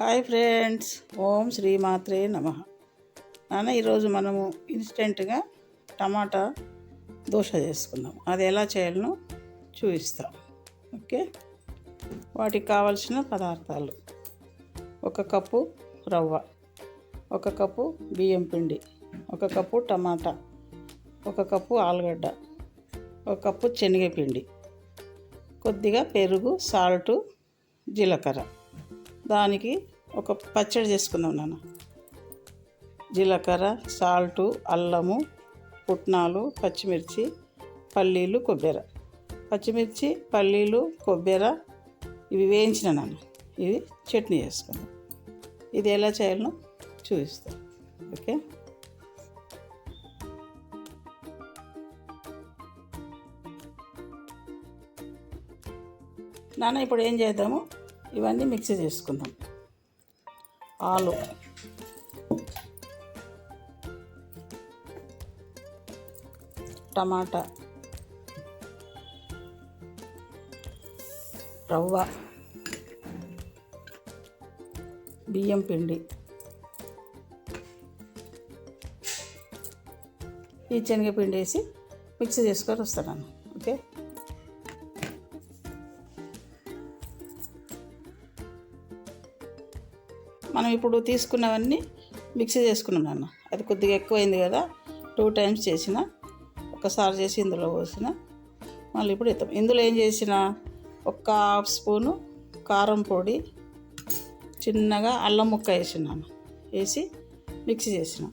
Hi friends. ఓం శ్రీమాత్రే నమ. నాన్న ఈరోజు మనము ఇన్స్టెంట్గా టమాటా దోశ చేసుకుందాం. అది ఎలా చేయాలనో చూపిస్తాం. ఓకే? వాటికి కావలసిన పదార్థాలు. ఒక కప్పు రవ్వ ఒక కప్పు బియ్యం పిండి ఒక కప్పు టమాటా ఒక కప్పు ఆలుగడ్డ ఒక కప్పు శనగపిండి కొద్దిగా పెరుగు సాల్టు జీలకర్ర. దానికి ఒక పచ్చడి చేసుకుందాం నాన్న. జీలకర్ర సాల్టు అల్లము పుట్నాలు పచ్చిమిర్చి పల్లీలు కొబ్బరి. పచ్చిమిర్చి పల్లీలు కొబ్బరి ఇవి వేయించిన నాన్న. ఇది చట్నీ చేసుకుందాం. ఇది ఎలా చేయాలో చూపిస్తాం. ఓకే? నాన్న ఇప్పుడు ఏం చేద్దాము? ఇవన్నీ మిక్సీ చేసుకుందాం. ఆలు టమాటా. రవ్వ. బియ్యం పిండి. ఈ శనగపిండి వేసి మిక్స్ చేసుకొని వస్తాను. మనం ఇప్పుడు తీసుకున్నవన్నీ మిక్సీ చేసుకున్నాం నాన్న. అది కొద్దిగా ఎక్కువైంది కదా. టూ టైమ్స్ చేసిన. ఒకసారి చేసి ఇందులో పోసిన. మళ్ళీ ఇప్పుడు ఇద్దాం ఇందులో ఏం చేసిన? ఒక హాఫ్ స్పూను కారం పొడి చిన్నగా అల్లం ముక్క వేసినాను వేసి మిక్సీ చేసిన.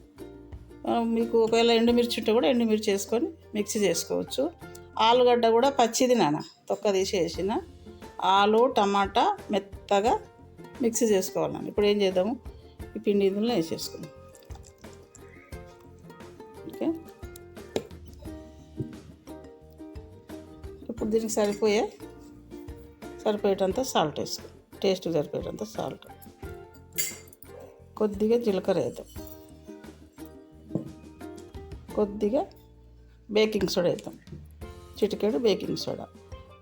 మీకు ఒకవేళ ఎండుమిర్చి ఉంటే కూడా ఎండుమిర్చి వేసుకొని మిక్సీ చేసుకోవచ్చు. ఆలుగడ్డ కూడా పచ్చిది నాన్న. తొక్క తీసి వేసిన. ఆలు టమాటా మెత్తగా మిక్సీ చేసుకోవాలి ఇప్పుడు ఏం చేద్దాము? ఈ పిండి ఇందులో వేసేసుకుందాం. ఓకే? ఇప్పుడు దీనికి సరిపోయే సరిపోయేటంత సాల్ట్ వేసుకో టేస్ట్ సరిపోయేటంత సాల్ట్. కొద్దిగా జీలకర్ర వేద్దాం. కొద్దిగా బేకింగ్ సోడా వేద్దాం. చిటికెడు బేకింగ్ సోడా.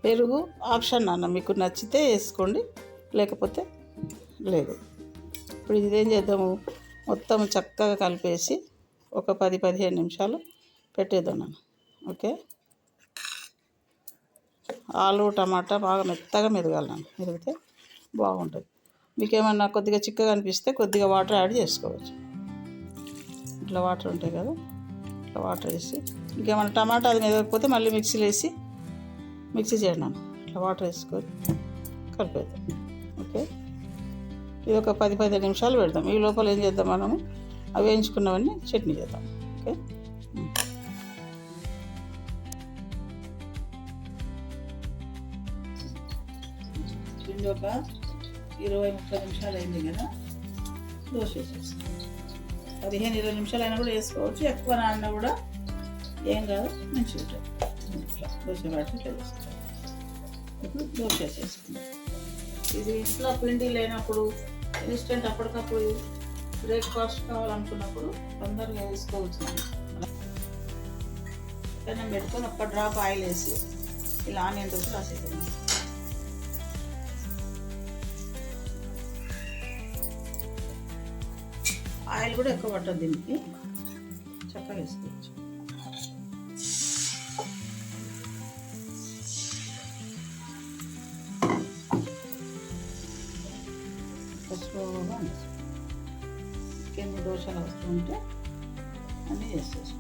పెరుగు ఆప్షన్ అన్న మీకు నచ్చితే వేసుకోండి. లేకపోతే లేదు. ఇప్పుడు ఇదేం చేద్దాము? మొత్తం చక్కగా కలిపేసి ఒక పది పదిహేను నిమిషాలు పెట్టేద్దాం నన్ను. ఓకే? ఆలు టమాటా బాగా మెత్తగా మెదగాలి నన్ను. మెదిగితే బాగుంటుంది. మీకు ఏమన్నా కొద్దిగా చిక్కగా అనిపిస్తే కొద్దిగా వాటర్ యాడ్ చేసుకోవచ్చు. ఇట్లా వాటర్ ఉంటాయి కదా ఇట్లా వాటర్ వేసి. ఇంకేమైనా టమాటా అది మెదగకపోతే మళ్ళీ మిక్సీలో వేసి మిక్సీ చేయండి నన్ను. ఇట్లా వాటర్ వేసుకొని కలిపేద్దాం. ఓకే? ఇది ఒక పది పదిహేను నిమిషాలు పెడదాం ఈ లోపల ఏం చేద్దాం మనము? అవి వేయించుకున్నవన్నీ చట్నీ చేద్దాం. ఓకే? పిండి ఒక ఇరవై ముప్పై నిమిషాలు అయింది కదా? దోశ వేసేస్తాం. పదిహేను ఇరవై నిమిషాలు అయినా కూడా వేసుకోవచ్చు. ఎక్కువ నాన్న కూడా ఏం కాదు మంచిగా ఉంటుంది. దోశ పాటు ఇట్లా ఇప్పుడు దోశ వేసేసుకుందాం. ఇది ఇంట్లో పిండి లేనప్పుడు ఇన్స్టెంట్ అప్పటికప్పుడు బ్రేక్ఫాస్ట్ కావాలనుకున్నప్పుడు తొందరగా వేసుకోవచ్చు పెనం పెట్టుకొని ఒక్క డ్రాప్ ఆయిల్ వేసి ఇలా ఆనియన్ తోటి రాసేద్దాం. ఆయిల్ కూడా ఎక్కువ పట్టదు దీనికి. చక్కగా వేసుకోవచ్చు. స్లోగా దోషాలు దోశలు వస్తుంటే అన్నీ చేసేసి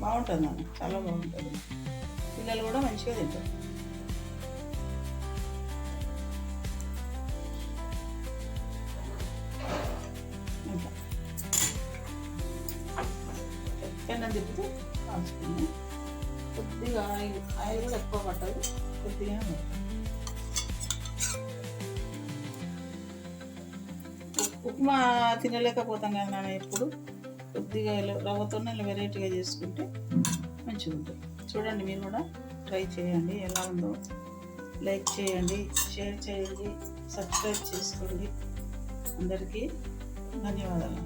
బాగుంటుంది నాన్న చాలా బాగుంటుంది. పిల్లలు కూడా మంచిగా తింటారు. పెన్నం తిప్పితే కాల్చుకున్నాం కొద్దిగా ఆయిల్ ఆయిల్ కూడా ఎక్కువ పట్టదు కొద్దిగా ఉప్మా తినలేకపోతాం కదా నాన్న ఎప్పుడు? కొద్దిగా ఇలా రవ్వతోనే వెరైటీగా చేసుకుంటే మంచిగా ఉంటుంది. చూడండి మీరు కూడా ట్రై చేయండి ఎలా ఉందో. లైక్ చేయండి షేర్ చేయండి సబ్స్క్రైబ్ చేసుకోండి. అందరికీ ధన్యవాదాలు.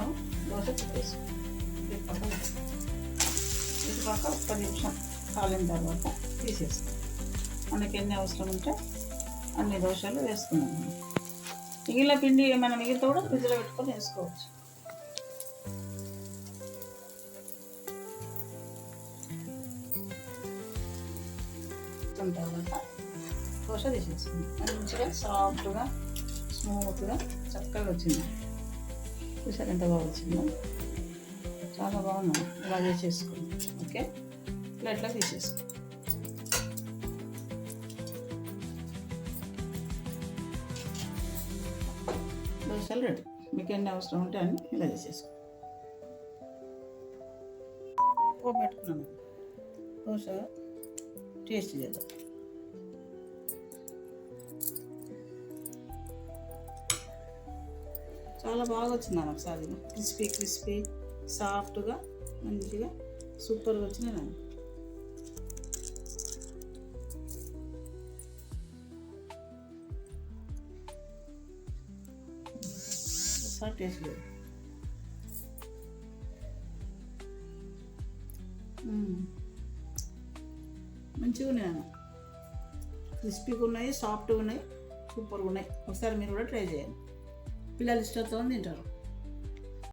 అవును దోశ ఇది ఒక్క నిమిషం కాలిన తర్వాత తీసేస్తాం మనకి ఎన్ని అవసరం ఉంటే అన్ని దోశలు వేసుకున్నాం మిగిలిన పిండి ఏమైనా మిగిలితే కూడా ఫ్రిడ్జ్లో పెట్టుకొని వేసుకోవచ్చు. తర్వాత దోశ తీసేసుకుంది. మంచిగా సాఫ్ట్గా స్మూత్గా చక్కగా వచ్చింది. చూసారు ఎంత బాగా వచ్చిందో? చాలా బాగుంది ఇలా చేసుకుని ఓకే? ప్లేట్లో ఇట్లా తీసేసుకో దోశలు రెడీ. మీకు ఎన్ని అవసరం ఉంటే అన్ని ఇలా చేసేసుకో పెట్టుకున్నాను దోశ టేస్ట్ చేద్దాం. చాలా బాగా వచ్చింది నాకు ఒకసారి. Crispy crispy. సాఫ్ట్గా మంచిగా సూపర్గా వచ్చినాయి నాకు ఒకసారి టేస్ట్ మంచిగా ఉన్నాయి క్రిస్పీగా ఉన్నాయి సాఫ్ట్గా ఉన్నాయి సూపర్గా ఉన్నాయి. ఒకసారి మీరు కూడా ట్రై చేయండి. పిల్లలు ఇష్టంతో తింటారు.